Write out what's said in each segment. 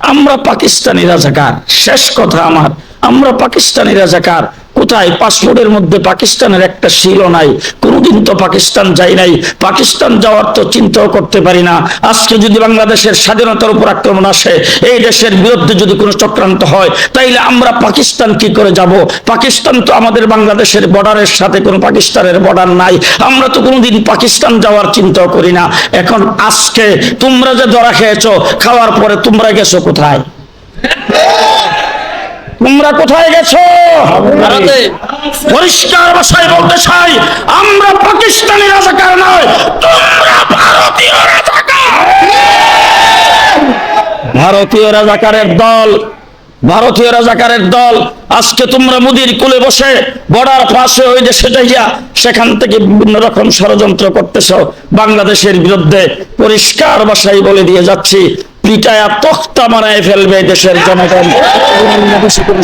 আমরা পাকিস্তানি রাজাকার। শেষ কথা আমার। আমরা পাকিস্তানি রাজাকার। কোথায়? পাসপোর্টের মধ্যে পাকিস্তানের একটা শিলও নাই। কোনোদিন তো পাকিস্তান যাই নাই। পাকিস্তান যাওয়ার তো চিন্তাও করতে পারি না। আজকে যদি বাংলাদেশের স্বাধীনতার উপর আক্রমণ আসে, এই দেশের বিরুদ্ধে যদি কোনো চক্রান্ত হয়, তাইলে আমরা পাকিস্তান কি করে যাব? পাকিস্তান তো আমাদের বাংলাদেশের বর্ডারের সাথে কোনো পাকিস্তানের বর্ডার নাই। আমরা তো কোনোদিন পাকিস্তান যাওয়ার চিন্তাও করি না। এখন আজকে তোমরা যে ধরা খেয়েছো, খাওয়ার পরে তোমরা গেছো কোথায়? তোমরা কোথায় গেছো? পরিষ্কার ভাষায় বলতে চাই আমরা পাকিস্তানি রাজাকার নয় তোমরা ভারতীয় রাজাকার। ভারতীয় রাজাকারের দল ভারতীয় রাজাকারের দল আজকে তোমরা মুদির কুলে বসে বর্ডার পাশে ওই দেশে যাইয়া সেখান থেকে বিভিন্ন রকম ষড়যন্ত্র করতেছ। বাংলাদেশের বিরুদ্ধে পরিষ্কার ভাষায় বলে দিয়ে যাচ্ছি। পিটায়া তখ্তা মারায় ফেলবে দেশের জনগণ।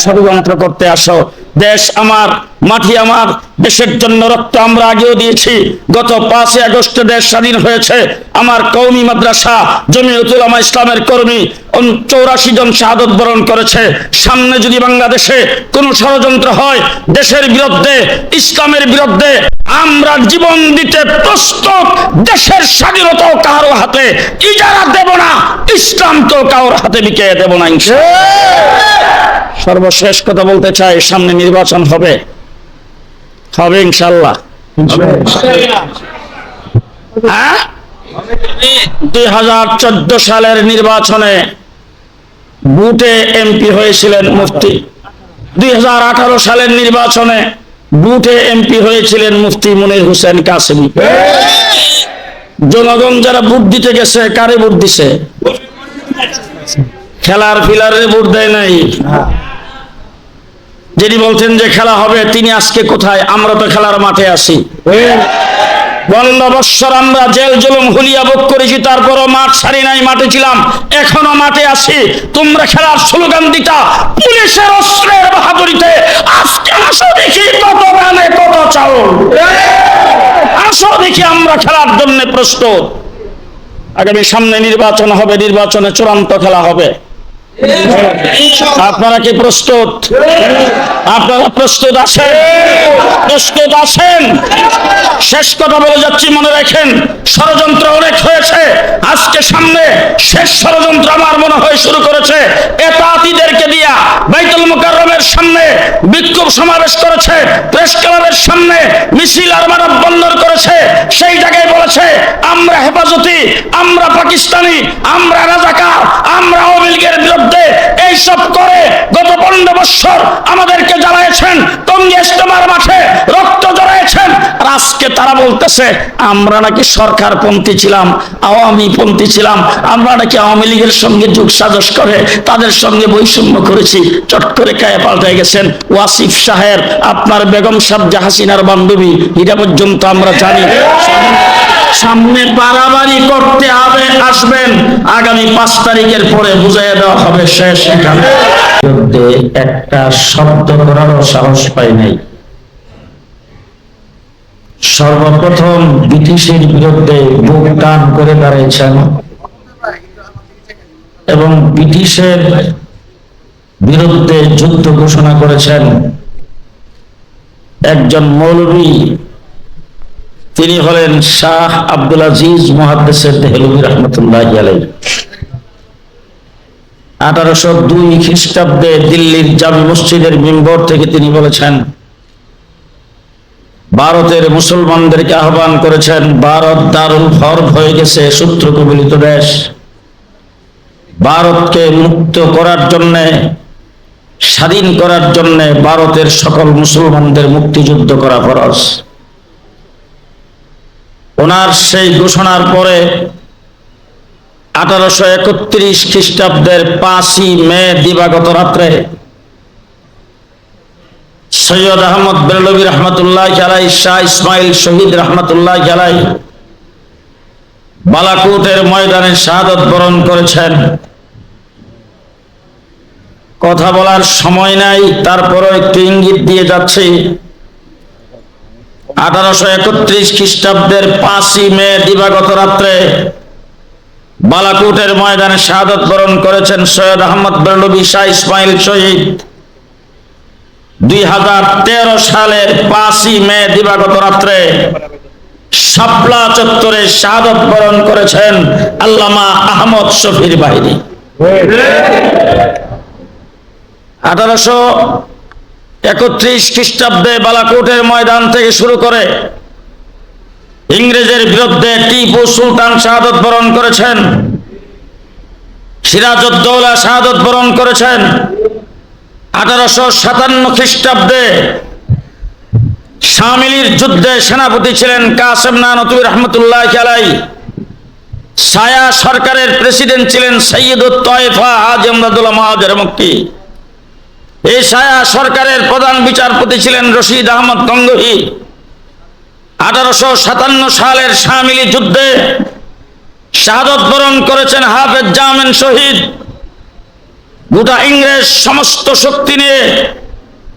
ষড়যন্ত্র করতে আসো। দেশ আমার, মাটি আমার, দেশের জন্য রক্ত আমরা আগেও দিয়েছি। গত পাঁচই আগস্ট দেশ স্বাধীন হয়েছে। আমার কৌমি মাদ্রাসা জমিয়তুল আমা ইসলামের কর্মী চৌরাশি জন শাহাদত বরণ করেছে। সামনে যদি বাংলাদেশে কোন ষড়যন্ত্র হয়, দেশের বিরুদ্ধে, ইসলামের বিরুদ্ধে আমরা জীবন দিতে প্রস্তুত দেশের স্বাধীনতাও কারও হাতে ইজারা দেব না ইসলাম তো কারোর হাতে বিকে দেব না সর্বশেষ কথা বলতে চাই সামনে নির্বাচন হবে। হবে ইনশাল্লাহ হ্যাঁ? দুই হাজার চোদ্দ সালের নির্বাচনে বুটে এমপি হয়েছিলেন মুফতি। দুই হাজার আঠারো সালের নির্বাচনে বুটে এমপি হয়েছিলেন মুফতি মনির হোসেন কাসিমি। জনগণ যারা ভোট দিতে গেছে, কারে ভোট দিছে? খেলার ফিলারে ভোট দেয় নাই। যিনি বলছেন যে খেলা হবে, তিনি আজকে কোথায়? আমরা তো খেলার মাঠে আছি। পনেরো বৎসর আমরা জেল জুলুম হুলিয়া ভোগ করেছি, তারপরও মাঠ ছাড়ি নাই, মাঠে ছিলাম। এখনও মাঠে আছি। তোমরা খেলার স্লোগান দিতা, পুলিশের অস্ত্রের বাহাদুরিতে। আজকে আসো দেখি কত গানে কত চাউল। আসো দেখি আমরা খেলার জন্য প্রস্তুত। আগামী সামনে নির্বাচন হবে, নির্বাচনে চূড়ান্ত খেলা হবে। আপনারা কি প্রস্তুত? আপনারা প্রস্তুত আছেন? প্রস্তুত আছেন? শেষ কথা বলে যাচ্ছি, মনে রাখেন, ষড়যন্ত্র অনেক হয়েছে। আজকে সামনে শেষ ষড়যন্ত্র আমার মনে হয় শুরু করেছে। এতাতিদেরকে দিয়া বাইতুল মুকাররমের সামনে বিক্ষোভ সমাবেশ করেছে, প্রেস ক্লাবের সামনে মিছিল আর মানব বন্দর করেছে। সেই জায়গায় বলেছে, আমরা হেফাজতি, আমরা পাকিস্তানি, আমরা রাজাকার, আমরা আওয়ামী লীগের বিরুদ্ধে এইসব করে গত পনেরো আমাদেরকে জ্বালাইছেন মাঠে রক্ত আর আজকে তারা বলতেছে, আমরা নাকি সরকার পন্থী ছিলাম আওয়ামী পন্থী ছিলাম, আমরা নাকি আওয়ামী লীগের সঙ্গে যুগ সাজস করে, তাদের সঙ্গে বৈষম্য করেছি। চট করে কায়ে পাল্টায় গেছেন। ওয়াসিফ সাহেব, আপনার বেগম সাবজা হাসিনার বান্ধবী, এটা পর্যন্ত আমরা জানি। সামনে বাড়াবাড়ি করতে হবে, আসবেন। আগামী পাঁচ তারিখের পরে বুঝাইয়া দেওয়া হবে শেষ এখানে। একটা শব্দ করারও সাহস পাই নাই। সর্বপ্রথম ব্রিটিশের বিরুদ্ধে বুক টান করে দাঁড়িয়েছেন এবং ব্রিটিশের বিরুদ্ধে যুদ্ধ ঘোষণা করেছেন একজন মৌলবী তিনি হলেন শাহ আব্দুল আজিজ মহাদ্দেশের দেহলবী রহমতুল্লাহ আলাই আঠারোশো দুই খ্রিস্টাব্দে দিল্লির জামি মসজিদের মেম্বর থেকে তিনি বলেছেন, ভারতের মুসলমানদেরকে আহ্বান করেছেন, ভারত দারুল হরব হয়ে গেছে সূত্র কবলিত দেশ। ভারতকে মুক্ত করার জন্য, স্বাধীন করার জন্য ভারতের সকল মুসলমানদের মুক্তিযুদ্ধ করা ফরজ। ওনার সেই ঘোষণার পরে আঠারোশো একত্রিশ খ্রিস্টাব্দের পাঁচই মে দিবাগত রাত্রে সৈয়দ আহমদ বেরলবী রহমতুল্লাহ জালাই শাহ ইসমাইল শহীদ রহমতুল্লাহ জালাই বালাকুটের ময়দানে শাহাদত বরণ করেছেন। কথা বলার সময় নাই, তারপরও একটু ইঙ্গিত দিয়ে যাচ্ছি। আঠারোশো একত্রিশ খ্রিস্টাব্দের পাঁচই মে দিবাগত রাত্রে বালাকোটের ময়দানে শাহাদত বরণ করেছেন সৈয়দ আহমদ বেরলবি শাহ ইসমাইল শহীদ। দুই হাজার তেরো সালের পাঁচই মে দিবাগত রাত্রে শাপলা চত্বরে শাহাদত বরণ করেছেন আল্লামা আহমদ শফির বাহিনী। আঠারোশো একত্রিশ খ্রিস্টাব্দে বালাকোটের ময়দান থেকে শুরু করে ইংরেজের বিরুদ্ধে টিপু সুলতান শাহাদত বরণ করেছেন, সিরাজউদ্দৌলা শাহাদত বরণ করেছেন। আঠারোশো সাতান্ন খ্রিস্টাব্দে শামিলির যুদ্ধে সেনাপতি ছিলেন কাসেম নানতুবি রহমতুল্লাহ আলাই সায়া সরকারের প্রেসিডেন্ট ছিলেন সৈয়দ তয়ফা হাজ আমদাদুল্লাহ মাহাজের মক্কি এই সায়া সরকারের প্রধান বিচারপতি ছিলেন রশিদ আহমদ গঙ্গহি। আঠারোশো সাতান্ন সালের শামিলি যুদ্ধে শাহাদত বরণ করেছেন হাফেজ জামেন শহীদ। গোটা ইংরেজ সমস্ত শক্তি নিয়ে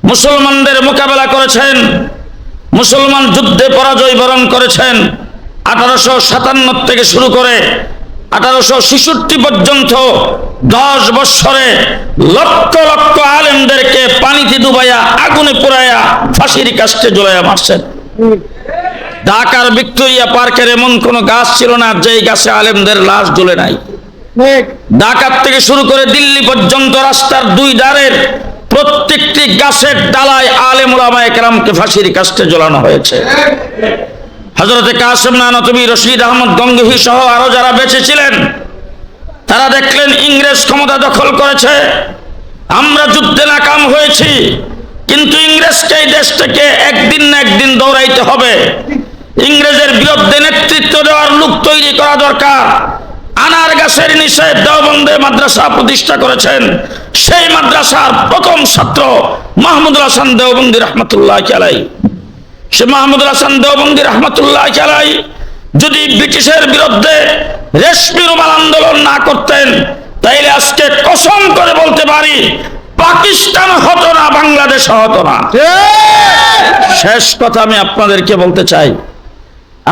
মুসলমানদের মোকাবেলা করেছেন। মুসলমান যুদ্ধে পরাজয় বরণ করেছেন। আঠারোশো সাতান্ন থেকে শুরু করে আঠারোশো ছেষট্টি পর্যন্ত দশ বৎসরে লক্ষ লক্ষ আলেমদেরকে পানিতে ডুবাইয়া আগুনে পোড়াইয়া ফাঁসির কাস্টে জ্বলাইয়া মারছেন। ঢাকার ভিক্টোরিয়া পার্কের এমন কোন গাছ ছিল না যেই গাছে আলেমদের লাশ জ্বলে নাই। ঢাকার থেকে শুরু করে দিল্লি পর্যন্ত রাস্তার দুই ধারের প্রত্যেকটি গাছের ডালায় আলেম ওলামা একরামকে ফাঁসির কাস্টে জ্বলানো হয়েছে। হজরতে কাসেম নানতবি রশিদ আহমদ গঙ্গহি সহ আরও যারা বেঁচে ছিলেন, তারা দেখলেন ইংরেজ ক্ষমতা দখল করেছে। আমরা যুদ্ধে নাকাম হয়েছি, কিন্তু ইংরেজকে এই দেশ থেকে একদিন না একদিন দৌড়াইতে হবে। ইংরেজের বিরুদ্ধে নেতৃত্ব দেওয়ার লোক তৈরি করা দরকার। আনার গাছের নিচে দেওবন্দে মাদ্রাসা প্রতিষ্ঠা করেছেন। সেই মাদ্রাসার প্রথম ছাত্র মাহমুদুল হাসান দেওবন্দি রহমতুল্লাহ আলাই সে মাহমুদুল হাসান দেওবন্দি রহমতুল্লাহ আলাই যদি ব্রিটিশের বিরুদ্ধে রেশমি রুমাল আন্দোলন না করতেন তাইলে আজকে কসম করে বলতে পারি পাকিস্তান হতো না বাংলাদেশ হতো না। শেষ কথা আমি আপনাদেরকে বলতে চাই।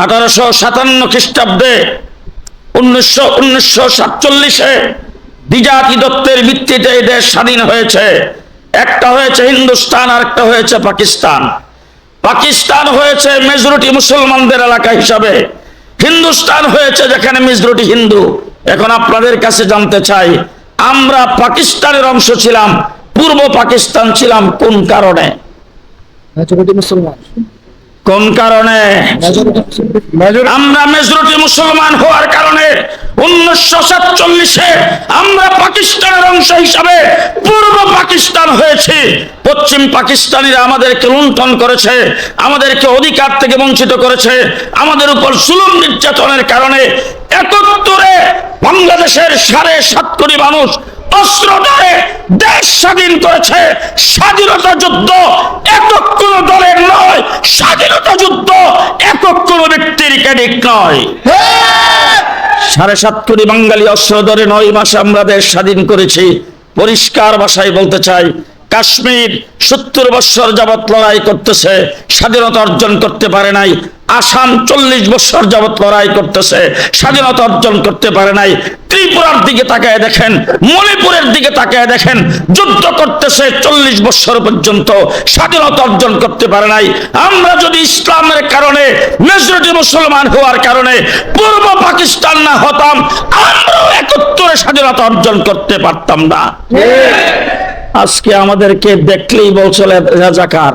আঠারোশো সাতান্ন খ্রিস্টাব্দে উনিশশো উনিশশো সাতচল্লিশে দ্বিজাতি দত্তের ভিত্তিতে এই দেশ স্বাধীন হয়েছে। একটা হয়েছে হিন্দুস্তান আর একটা হয়েছে পাকিস্তান। পাকিস্তান হয়েছে মেজরিটি মুসলমানদের এলাকা হিসাবে। হিন্দুস্তান হয়েছে যেখানে মেজরিটি হিন্দু। এখন আপনাদের কাছে জানতে চাই, আমরা পাকিস্তানের অংশ ছিলাম, পূর্ব পাকিস্তান ছিলাম কোন কারণে? মুসলমান। কোন কারণে? আমরা মেজরিটি মুসলমান হওয়ার কারণে উনিশশো সাতচল্লিশে আমরা পাকিস্তানের অংশ হিসাবে পূর্ব পাকিস্তান হয়েছে। পশ্চিম পাকিস্তানিরা আমাদেরকে লুণ্ঠন করেছে আমাদেরকে অধিকার থেকে বঞ্চিত করেছে। আমাদের উপর জুলুম নির্যাতনের কারণে একত্তরে বাংলাদেশের সাড়ে সাত কোটি মানুষ অস্ত্র ধরে দেশ স্বাধীন করেছে। স্বাধীনতা যুদ্ধ একক কোন দলের নয়। স্বাধীনতা যুদ্ধ একক কোন ব্যক্তির ক্যাডিক নয়। সাড়ে সাত কোটি বাঙালি অস্ত্র ধরে নয় মাসে আমরা দেশ স্বাধীন করেছি। পরিষ্কার ভাষায় বলতে চাই, কাশ্মীর সত্তর বৎসর যাবৎ লড়াই করতেছে, স্বাধীনতা অর্জন করতে পারে নাই। আসাম চল্লিশ বছর যাবৎ লড়াই করতেছে স্বাধীনতা অর্জন করতে পারে নাই। ত্রিপুরার দিকে তাকায় দেখেন মণিপুরের দিকে তাকায় দেখেন যুদ্ধ করতেছে চল্লিশ বছর পর্যন্ত স্বাধীনতা অর্জন করতে পারে নাই। আমরা যদি ইসলামের কারণে মেজরিটি মুসলমান হওয়ার কারণে পূর্ব পাকিস্তান না হতাম আমরাও একত্তরে স্বাধীনতা অর্জন করতে পারতাম না। আজকে আমাদেরকে দেখলেই বলছিল রাজাকার।